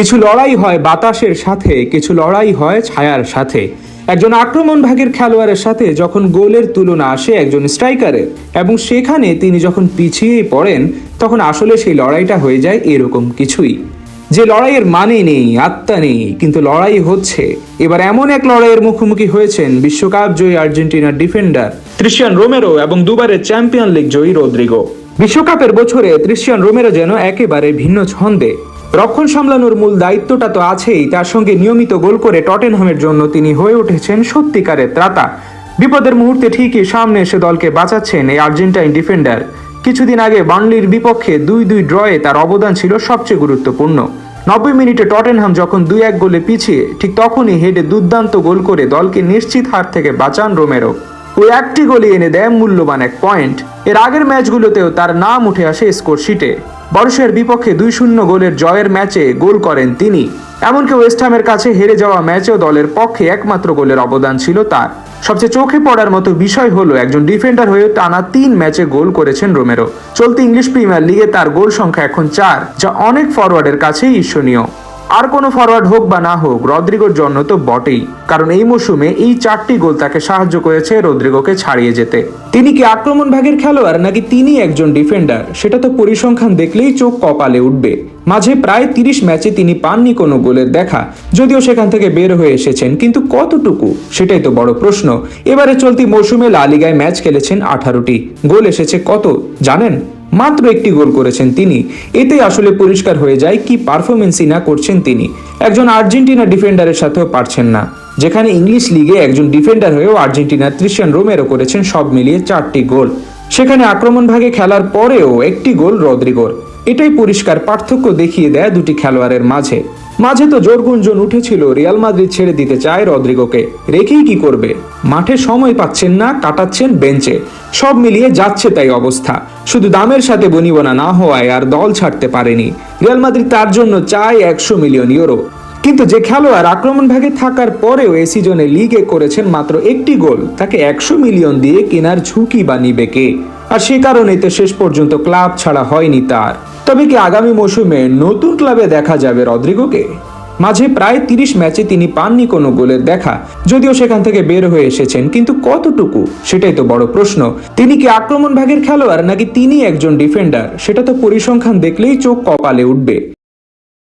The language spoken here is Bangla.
কিছু লড়াই হয় বাতাসের সাথে, কিছু লড়াই হয় ছায়ার সাথে। একজন আক্রমণ ভাগের খেলোয়াড়ের সাথে যখন গোলের তুলনা আসে একজন স্ট্রাইকারের, এবং সেখানে তিনি যখন পিছিয়ে পড়েন, তখন আসলে সেই লড়াইটা হয়ে যায় এরকম কিছুই। যে লড়াইয়ের মানে নেই, আত্মা নেই, কিন্তু লড়াই হচ্ছে। এবার এমন এক লড়াইয়ের মুখোমুখি হয়েছেন বিশ্বকাপ জয়ী আর্জেন্টিনার ডিফেন্ডার ক্রিশ্চিয়ান রোমেরো এবং দুবারের চ্যাম্পিয়ন লিগ জয়ী রদ্রিগো। বিশ্বকাপের বছরে ক্রিশ্চিয়ান রোমেরো যেন একেবারে ভিন্ন ছন্দে। রক্ষণ সামলানোর মূল দায়িত্বটা তো আছেই, তার সঙ্গে নিয়মিত গোল করে টটেনহামের জন্য তিনি হয়ে উঠেছেন সত্যিকারের ত্রাতা। বিপদের মুহূর্তে ঠিকই সামনে এসে দলকে বাঁচাচ্ছেন এই আর্জেন্টাইন ডিফেন্ডার। কিছুদিন আগে বার্নলির বিপক্ষে দুই দুই ড্রয়ে তার অবদান ছিল সবচেয়ে গুরুত্বপূর্ণ। নব্বই মিনিটে টটেনহাম যখন দুই এক গোলে পিছিয়ে, ঠিক তখনই হেডে দুর্দান্ত গোল করে দলকে নিশ্চিত হার থেকে বাঁচান রোমেরো। ওই একটি গোলে এনে দেয় মূল্যবান এক পয়েন্ট। এর আগের ম্যাচগুলোতেও তার নাম উঠে আসে স্কোর শিটে বরসের বিপক্ষে দুই শূন্য গোলের জয়ের ম্যাচে গোল করেন তিনি। এমনকি ওয়েস্টহামের কাছে হেরে যাওয়া ম্যাচেও দলের পক্ষে একমাত্র গোলের অবদান ছিল তার। সবচেয়ে চোখে পড়ার মতো বিষয় হলো একজন ডিফেন্ডার হয়ে টানা তিন ম্যাচে গোল করেছেন রোমেরো। চলতি ইংলিশ প্রিমিয়ার লিগে তার গোল সংখ্যা এখন চার, যা অনেক ফরওয়ার্ডের কাছেই ঈর্ষণীয়। আর কোনো ফরওয়ার্ড হোক বা না হোক, রদ্রিগোর জন্য তো বটেই। কারণ এই মৌসুমে এই চারটি গোল তাকে সাহায্য করেছে রদ্রিগোকে ছাড়িয়ে যেতে। তিনি কি আক্রমণ ভাগের খেলোয়াড় নাকি তিনি একজন ডিফেন্ডার সেটা তো পরিসংখ্যান দেখলেই চোখ কপালে উঠবে। মাঝে প্রায় তিরিশ ম্যাচে তিনি পাননি কোনো গোলের দেখা। যদিও সেখান থেকে বের হয়ে এসেছেন, কিন্তু কতটুকু? সেটাই তো বড় প্রশ্ন। এবারে চলতি মৌসুমে লা লিগায় ম্যাচ খেলেছেন আঠারোটি। গোল এসেছে কত, জানেন? মাত্র একটি গোল করেছেন তিনি। এতে আসলে পরিষ্কার হয়ে যায় কি পারফরমেন্সই না করছেন তিনি। একজন আর্জেন্টিনা ডিফেন্ডারের সাথেও পারছেন না। যেখানে ইংলিশ লিগে একজন ডিফেন্ডার হয়েও আর্জেন্টিনার ত্রিশান রোমেরও করেছেন সব মিলিয়ে চারটি গোল। সেখানে আক্রমণ ভাগে খেলার পরেও একটি গোল রদ্রিগোর। এটাই পরিষ্কার পার্থক্য দেখিয়ে দেয় দুটি খেলোয়াড়ের মাঝে। মাঝে তো জোর গুঞ্জন উঠেছিল, রিয়াল মাদ্রিদ ছেড়ে দিতে চায় রদ্রিগোকে। রেখেই কি করবে? মাঠে সময় পাচ্ছেন না, কাটাচ্ছেন বেঞ্চে। সব মিলিয়ে যাচ্ছে তাই অবস্থা। শুধু দামের সাথে বনিবনা না হওয়ায় আর দল ছাড়তে পারেনি। রিয়াল মাদ্রিদ তার জন্য চায় একশো মিলিয়ন ইউরো। কিন্তু যে খেলোয়াড় আক্রমণ ভাগে থাকার পরেও এ সিজনে লিগে করেছেন মাত্র একটি গোল, তাকে একশো মিলিয়ন দিয়ে কেনার ঝুঁকি বা নিবে কে? আর সে কারণেই তো শেষ পর্যন্ত ক্লাব ছাড়া হয়নি তার। তবে কি আগামী মৌসুমে নতুন ক্লাবে দেখা যাবে রদ্রিগোকে? মাঝে প্রায় তিরিশ ম্যাচে তিনি পাননি কোনো গোলের দেখা, যদিও সেখান থেকে বের হয়ে এসেছেন, কিন্তু কতটুকু? সেটাই তো বড় প্রশ্ন। তিনি কি আক্রমণ ভাগের খেলোয়াড় নাকি তিনি একজন ডিফেন্ডার? সেটা তো পরিসংখ্যান দেখলেই চোখ কপালে উঠবে।